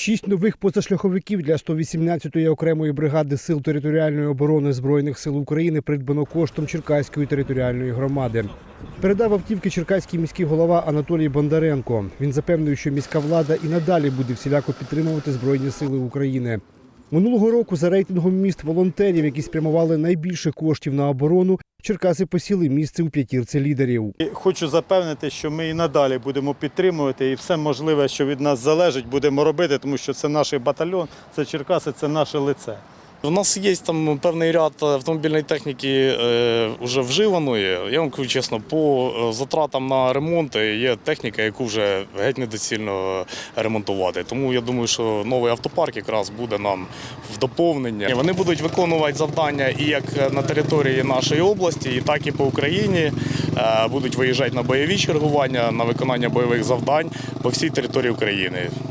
Шість нових позашляховиків для 118-ї окремої бригади сил територіальної оборони збройних сил України придбано коштом Черкаської територіальної громади. Передав автівки черкаський міський голова Анатолій Бондаренко. Він запевнив, що міська влада і надалі буде всіляко підтримувати збройні сили України. Минулого року за рейтингом міст волонтерів, які спрямували найбільше коштів на оборону, Черкаси посіли місце у п'ятірці лідерів. Хочу запевнити, що ми і надалі будемо підтримувати і все можливе, що від нас залежить, будемо робити, тому що це наш батальйон, це Черкаси, це наше лице. У нас є там певний ряд автомобільної техніки е, вже вживаної. Я вам кажу чесно, по е, затратам на ремонти є техніка, яку вже геть недоцільно ремонтувати. Тому я думаю, що новий автопарк якраз буде нам в доповнення. Вони будуть виконувати завдання і як на території нашої області, і так і по Україні. Е, Будуть виїжджати на бойові чергування, на виконання бойових завдань по всій території України.